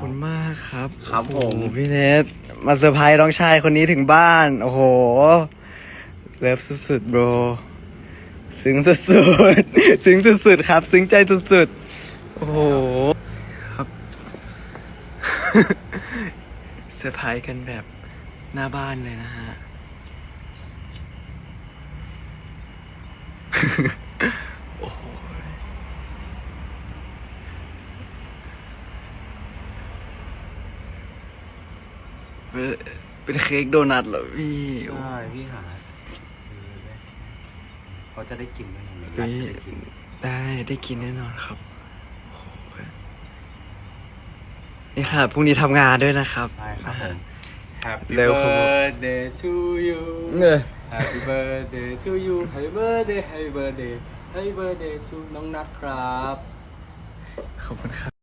ครับครับผม โอ้โหพี่เนทมาเซอร์ไพรส์น้องชายคนนี้ถึงบ้าน โอ้โห เลิฟสุดๆโบรซึ้งสุดๆ ซึ้งสุดๆ ครับ ซึ้งใจสุดๆ โอ้โห ครับ เซอร์ไพรส์กันแบบหน้าบ้านเลยนะฮะ โอ้โห เป็นเป็นเค้กโดนัทเหรอพี่โอ้ใช่พี่หาเขาจะได้กินไหมเนี่ยเฮ้ยจะได้กินได้ได้กินแน่นอนครับโอ้โหนี่ค่ะพรุ่งนี้ทำงานด้วยนะครับ ใช่ครับผม Happy เร็วครับผม birthday to you เออ Happy birthday to you Happy birthday Happy birthday Happy birthday to น้องนัทครับ ขอบคุณครับ